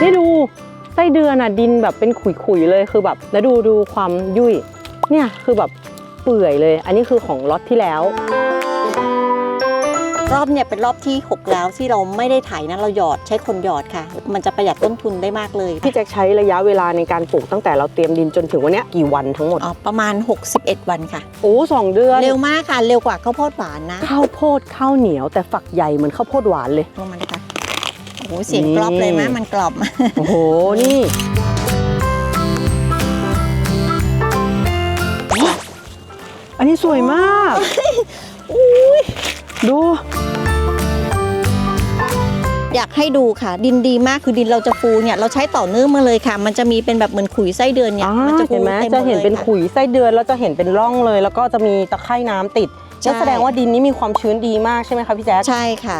เดือนอะดินแบบเป็นขุยๆเลยคือแบบ แล้วดูดูความยุ่ย เนี่ยคือแบบเปื่อยเลย อันนี้คือของล็อตที่แล้ว รอบเนี่ยเป็นรอบที่ 6 แล้วที่เราไม่ได้ไถนะเราหยอดใช้คนหยอดค่ะ มันจะประหยัดต้นทุนได้มากเลยพี่แจ็คใช้ระยะเวลาในการปลูกตั้งแต่เราเตรียมดินจนถึงวันเนี้ยกี่วันทั้งหมดอ๋อประมาณ 61 วันค่ะ โอ้สองเดือนเร็วมากค่ะเร็วกว่าข้าวโพดหวานนะข้าวโพดข้าวเหนียวแต่ฝักใหญ่เหมือนข้าวโพดหวานเลยลงมันค่ะ โอ้โหเสียงกรอบเลยมะมันกรอบโอ้โห นี่อันนี้สวยมากดู อยากให้ดูค่ะ ดินดีมากคือดินเราจะฟูเนี่ยเราใช้ต่อเนื่องมาเลยค่ะ มันจะมีเป็นแบบเหมือนขุยไส้เดือนเนี่ยอ่ามัจะฟูเห็นไหมต็มจะเห็นเป็นลยค่ขุยไส้เดือนแล้วจะเห็นเป็นร่องเลย แล้วก็จะมีตะไคร่น้ำติดใช่นั่นแสดงว่าดินนี้มีความชื้นดีมากใช่ไหมคะพี่แจ๊คใช่ค่ะ